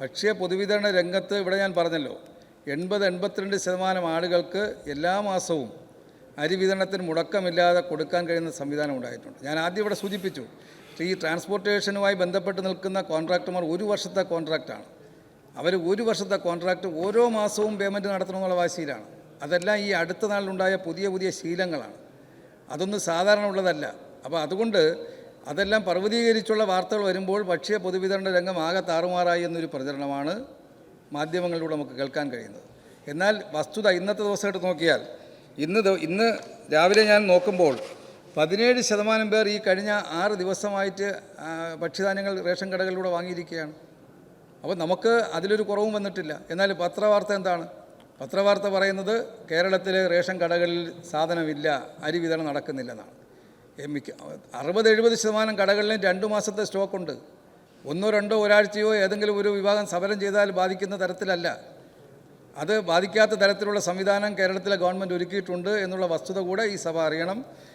ഭക്ഷ്യ പൊതുവിതരണ രംഗത്ത് ഇവിടെ ഞാൻ പറഞ്ഞല്ലോ എൺപത് എൺപത്തിരണ്ട് ശതമാനം ആളുകൾക്ക് എല്ലാ മാസവും അരി വിതരണത്തിന് മുടക്കമില്ലാതെ കൊടുക്കാൻ കഴിയുന്ന സംവിധാനം ഉണ്ടായിട്ടുണ്ട്. ഞാൻ ആദ്യം ഇവിടെ സൂചിപ്പിച്ചു ഈ ട്രാൻസ്പോർട്ടേഷനുമായി ബന്ധപ്പെട്ട് നിൽക്കുന്ന കോൺട്രാക്ടർമാർ ഒരു വർഷത്തെ കോൺട്രാക്റ്റാണ്. അവർ ഒരു വർഷത്തെ കോൺട്രാക്റ്റ് ഓരോ മാസവും പേയ്മെന്റ് നടത്തണമെന്നുള്ള വാശിയിലാണ്. അതെല്ലാം ഈ അടുത്ത നാളിലുണ്ടായ പുതിയ പുതിയ ശീലങ്ങളാണ്. അതൊന്നും സാധാരണ ഉള്ളതല്ല. അപ്പോൾ അതുകൊണ്ട് അതെല്ലാം പർവതീകരിച്ചുള്ള വാർത്തകൾ വരുമ്പോൾ ഭക്ഷ്യ പൊതുവിതരണ രംഗം ആകെ താറുമാറായി എന്നൊരു പ്രചരണമാണ് മാധ്യമങ്ങളിലൂടെ നമുക്ക് കേൾക്കാൻ കഴിയുന്നത്. എന്നാൽ വസ്തുത ഇന്നത്തെ ദിവസമായിട്ട് നോക്കിയാൽ ഇന്ന് ഇന്ന് രാവിലെ ഞാൻ നോക്കുമ്പോൾ പതിനേഴ് ശതമാനം പേർ ഈ കഴിഞ്ഞ ആറ് ദിവസമായിട്ട് ഭക്ഷ്യധാന്യങ്ങൾ റേഷൻ കടകളിലൂടെ വാങ്ങിയിരിക്കുകയാണ്. അപ്പോൾ നമുക്ക് അതിലൊരു കുറവും വന്നിട്ടില്ല. എന്നാൽ പത്രവാർത്ത എന്താണ്? പത്രവാർത്ത പറയുന്നത് കേരളത്തിലെ റേഷൻ കടകളിൽ സാധനമില്ല അരി വിതരണം നടക്കുന്നില്ലെന്നാണ് മിക്ക അറുപത് എഴുപത് ശതമാനം കടകളിലും രണ്ട് മാസത്തെ സ്റ്റോക്കുണ്ട്. ഒന്നോ രണ്ടോ ഒരാഴ്ചയോ ഏതെങ്കിലും ഒരു വിഭാഗം സമരം ചെയ്താൽ ബാധിക്കുന്ന തരത്തിലല്ല. അത് ബാധിക്കാത്ത തരത്തിലുള്ള സംവിധാനം കേരളത്തിലെ ഗവൺമെന്റ് ഒരുക്കിയിട്ടുണ്ട് എന്നുള്ള വസ്തുത കൂടെ ഈ സഭ അറിയണം.